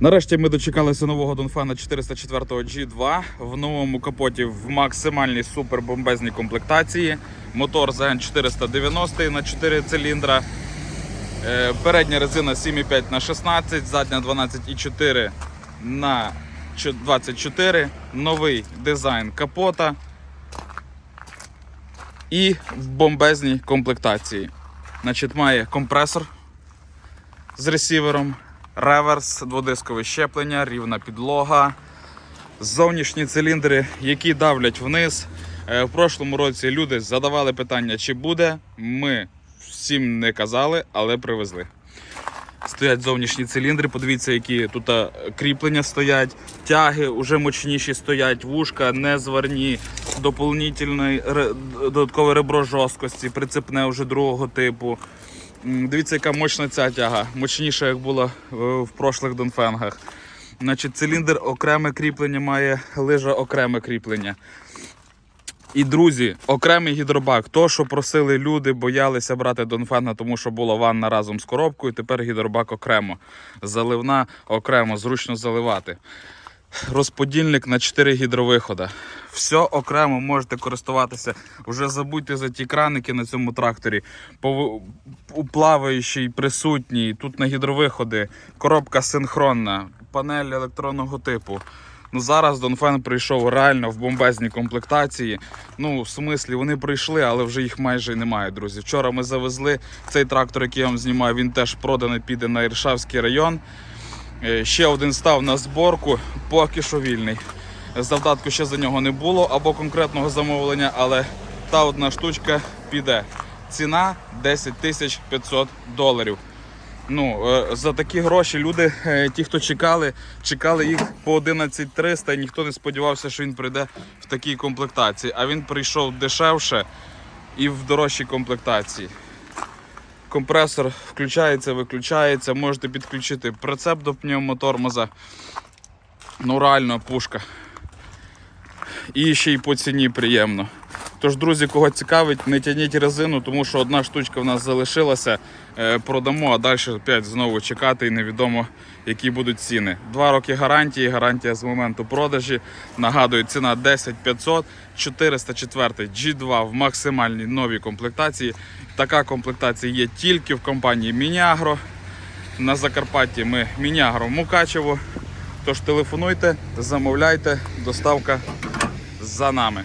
Нарешті ми дочекалися нового Донфена 404 G2 в новому капоті в максимальній супербомбезній комплектації. Мотор ZN 490 на 4 циліндра. Е, Передня резина 7,5 на 16, задня 12,4 на 24. Новий дизайн капота. І в бомбезній комплектації. Значить, має компресор з ресівером, реверс, дводискове щеплення, рівна підлога, зовнішні циліндри, які давлять вниз. Е, В прошлому році люди задавали питання, чи буде. Ми всім не казали, але привезли. Стоять зовнішні циліндри, подивіться, які тут е, кріплення стоять, тяги вже мощніші стоять, вушка не зварні, доповнительне додаткове ребро жорсткості, прицепне вже другого типу. Дивіться, яка мощна ця тяга, мощніша, як була е, в прошлих донфенгах. Значить, циліндр окреме кріплення має, лижа окреме кріплення. І друзі, окремий гідробак. То, що просили люди, боялися брати Донфена, тому що була ванна разом з коробкою. Тепер гідробак окремо. Заливна окремо, зручно заливати. Розподільник на 4 гідровихода. Все окремо можете користуватися. Вже забудьте за ті краники на цьому тракторі. Плаваючий, присутній. Тут на гідровиходи, коробка синхронна, панель електронного типу. Ну зараз Донфен прийшов реально в бомбезній комплектації. Ну, в смислі, вони прийшли, але вже їх майже немає, друзі. Вчора ми завезли цей трактор, який я вам знімаю, він теж проданий, піде на Іршавський район. Е, Ще один став на зборку, поки що вільний. Завдатку ще за нього не було або конкретного замовлення, але та одна штучка піде. Ціна 10 тисяч 500 доларів. Ну, е, за такі гроші люди, е, ті, хто чекали, чекали їх по 11 300 і ніхто не сподівався, що він прийде в такій комплектації. А він прийшов дешевше і в дорожчій комплектації. Компресор включається, виключається, можете підключити прицеп до пневмотормоза. Ну, реально пушка. І ще й по ціні приємно. Тож, друзі, кого цікавить, не тяніть резину, тому що одна штучка в нас залишилася. Е, Продамо, а далі опять знову чекати і невідомо, які будуть ціни. Два роки гарантії, гарантія з моменту продажі. Нагадую, ціна 10 500, 404 G2 в максимальній новій комплектації. Така комплектація є тільки в компанії Мінягро. На Закарпатті ми Мінягро Мукачево. Тож телефонуйте, замовляйте, доставка за нами.